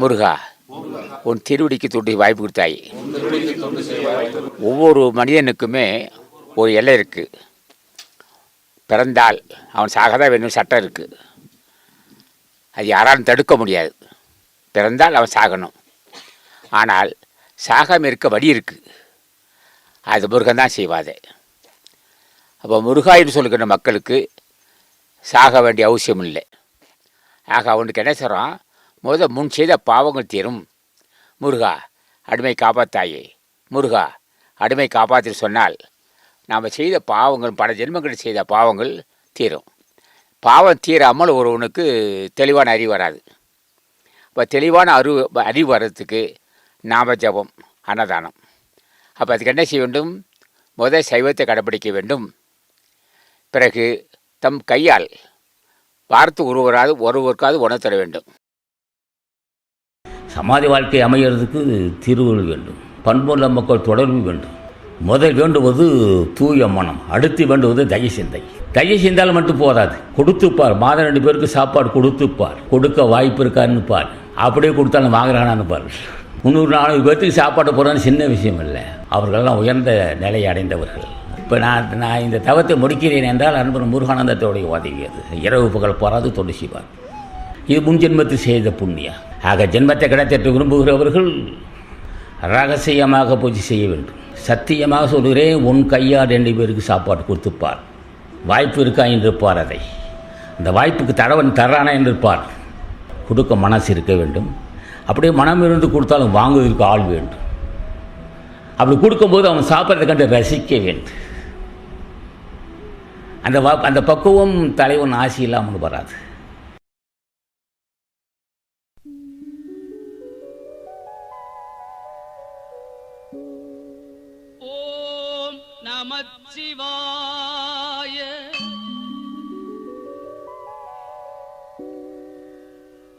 முருகா உன் திருவடிக்கு தொண்டு வாய்ப்பு கொடுத்தாய். ஒவ்வொரு மனிதனுக்குமே ஒரு எல்லை இருக்குது பிறந்தால் அவன் சாகதான் வேணும் சட்டம் இருக்குது அது யாராலும் தடுக்க முடியாது. பிறந்தால் அவன் சாகணும். ஆனால் சாகாமல் இருக்க வழி இருக்குது அது முருகன் தான் செய்வாதே. அப்போ முருகாயின்னு என்று சொல்லுகிற மக்களுக்கு சாக வேண்டிய அவசியம் இல்லை ஆக அவனுக்கு என்ன சொல்கிறான் முத முன் செய்த பாவங்கள் தீரும். முருகா அடிமை காப்பாத்தாயே. முருகா அடிமை காப்பாற்றி சொன்னால் நாம் செய்த பாவங்கள் பல ஜென்மங்கள் செய்த பாவங்கள் தீரும். பாவம் தீராமல் ஒருவனுக்கு தெளிவான அறிவு வராது. இப்போ தெளிவான அறிவு அறிவு வர்றதுக்கு நாம ஜபம் அன்னதானம். அப்போ அதுக்கு என்ன செய்ய வேண்டும்? முதல் சைவத்தை கடைப்பிடிக்க வேண்டும். பிறகு தம் கையால் வாரத்து ஒருவராது ஒருவருக்காவது உணவு தர வேண்டும். சமாதி வாழ்க்கை அமைகிறதுக்கு தீர்வுகள் வேண்டும். பண்புள்ள மக்கள் தொடர்பு வேண்டும். முதல் வேண்டுவது தூய மனம் அடுத்து வேண்டுவது தய சிந்தை. தய சிந்தால் மட்டும் போதாது. கொடுத்துப்பார். மாதம் ரெண்டு பேருக்கு சாப்பாடு கொடுத்துப்பார். கொடுக்க வாய்ப்பு இருக்கான்னு பார். அப்படியே கொடுத்தாலும் வாங்குறானான்னு பார். முந்நூறு நானூறு பேர்த்துக்கு சாப்பாடு போகிறான்னு சின்ன விஷயம் இல்லை. அவர்களெல்லாம் உயர்ந்த நிலையை அடைந்தவர்கள். இப்போ நான் நான் இந்த தவத்தை முடிக்கிறேன் என்றால் அன்பர் முருகானந்தத்தோடைய உதவி அது. இரவு பகல் போராது தொண்டு செய்வார். இது முன்ஜென்மத்தில் செய்த புண்ணியம். ஆக ஜென்மத்தை கிடைத்திட்டு விரும்புகிறவர்கள் ரகசியமாக பூஜை செய்ய வேண்டும். சத்தியமாக சொல்கிறேன் உன் கையால் ரெண்டு பேருக்கு சாப்பாடு கொடுத்துப்பார். வாய்ப்பு இருக்கா? என்று அதை. அந்த வாய்ப்புக்கு தடவன் தர்றானா என்று இருப்பார் கொடுக்க மனசு இருக்க வேண்டும். அப்படியே மனம் இருந்து கொடுத்தாலும் வாங்குவதற்கு ஆள் வேண்டும். அப்படி கொடுக்கும்போது அவன் சாப்பிட்றதை கண்டு ரசிக்க வேண்டும். அந்த வா அந்த பக்குவம் தலைவன் ஆசி இல்லாமல் வராது.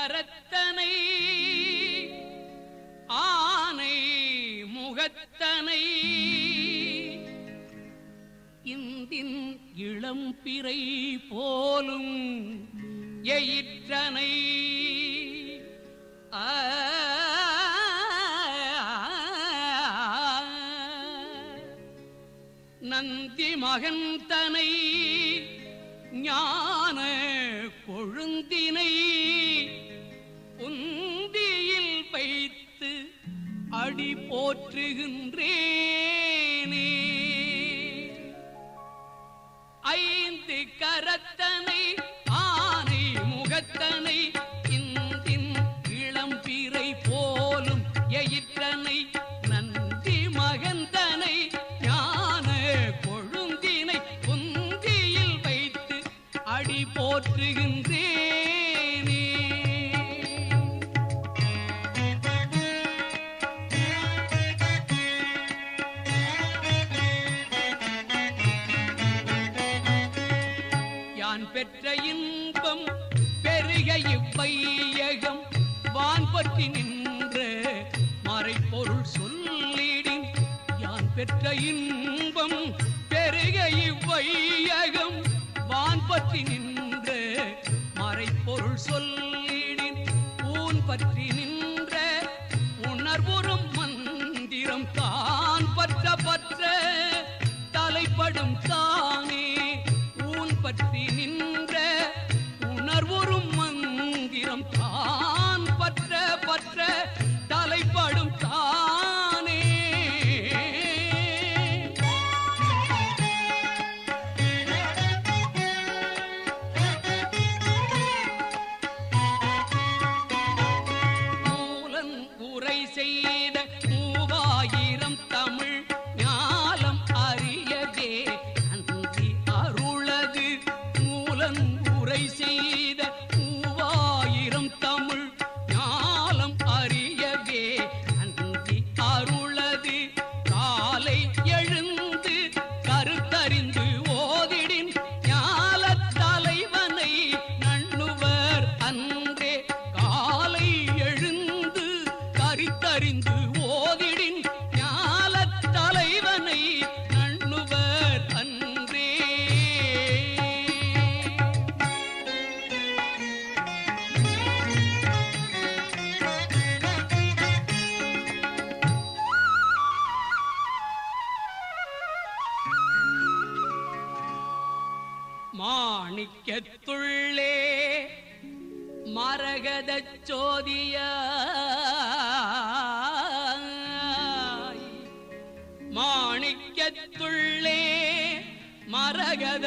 ஐந்து கரத்தனை ஆனை முகத்தனை. இந்தின் இளம்பிறை போலும் எயிற்றனை. ஆ நந்தி மகந்தனை ஞான கொழுந்தினை. போற்றுகின்றேனே ஐந்து கரத்தனை ஆனை முகத்தனை இந்தின் இளம்பிறை போலும் எயிற்றனை நந்தி மகந்தனை ஞான கொழுந்தினை குந்தியில் வைத்து அடி போற்றுகின்றேன் யான் பெற்ற இன்பம் பெருக இவ்வையகம். வான் பற்றி நின்ற மறைப்பொருள் சொல்லிடின் யான் பெற்ற இன்பம் பெருக இவ்வையகம். வான் பற்றி நின்ற மறைப்பொருள் சொல்லிடின் ஊன் பற்றி நின்ற உணர்வுறும் மந்திரம் தான் பற்ற பற்ற பற்றி மாணிக்கத்துள்ளே மரகத சோதிய மாணிக்கத்துள்ளே. மரகத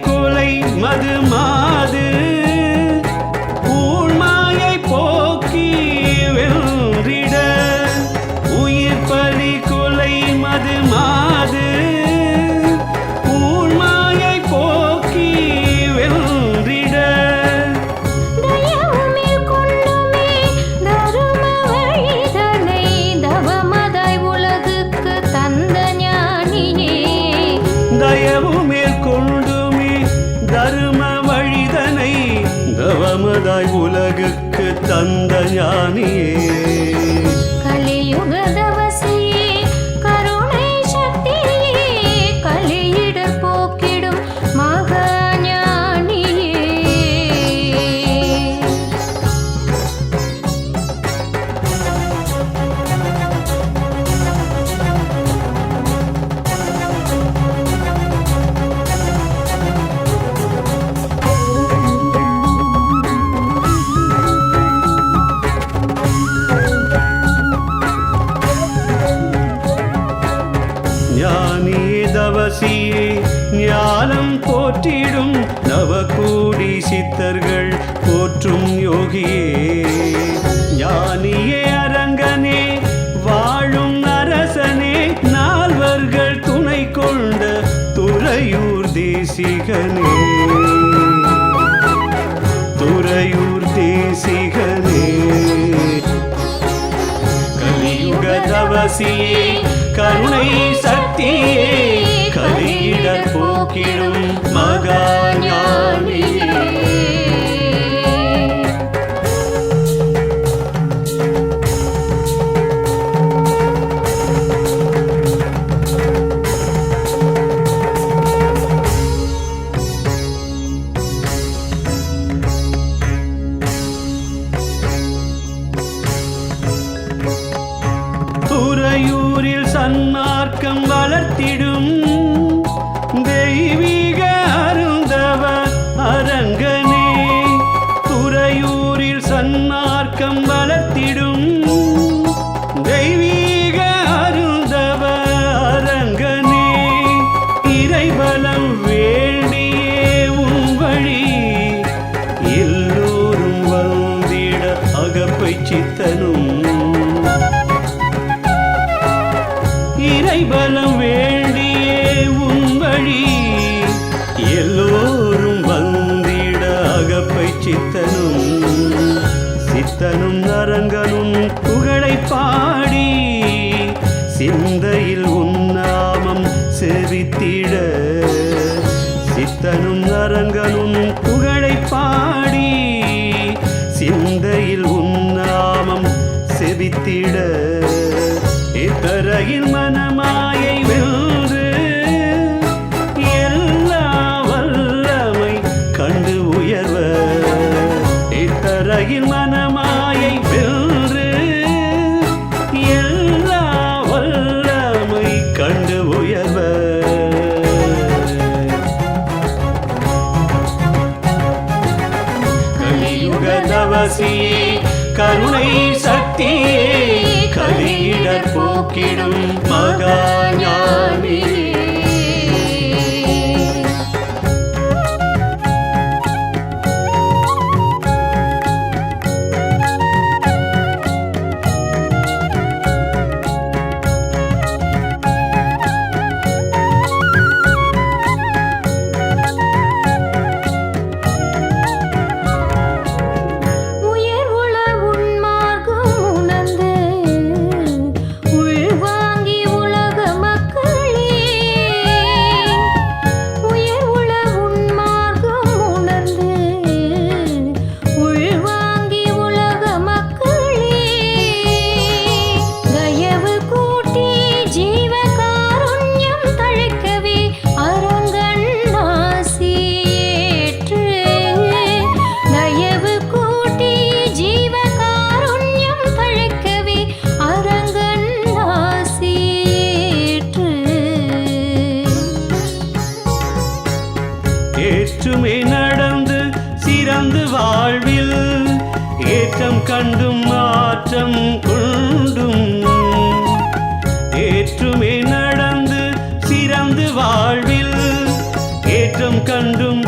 கொலை மது மாது. ஞானம் போற்றிடும் நவகோடி சித்தர்கள் போற்றும் யோகியே. ஞானியே அரங்கனே வாழும் அரசனே நால்வர்கள் துணை கொண்ட துறையூர் தேசிகனே. துறையூர் தேசிக கலியுக கருணை சக்தியே கலியிட போக்கிடும் மகா ஞானியே வளர்த்திடும். தெய்வீக அருந்தவ அரங்கனே துறையூரில் சன்மார்க்கம் வளர்த்திடும். தெய்வீக அருந்தவ அரங்கனே இறைவலம் அரங்கனும் புகழை பாடி சிந்தையில் உன்னாமம் செவித்திட இத்தரையில் மனமாயை வென்று எல்லா வல்லமை கண்டு உயர்வ இத்தரையில் இருந்து வாழ்வில் ஏற்றம் கண்டும்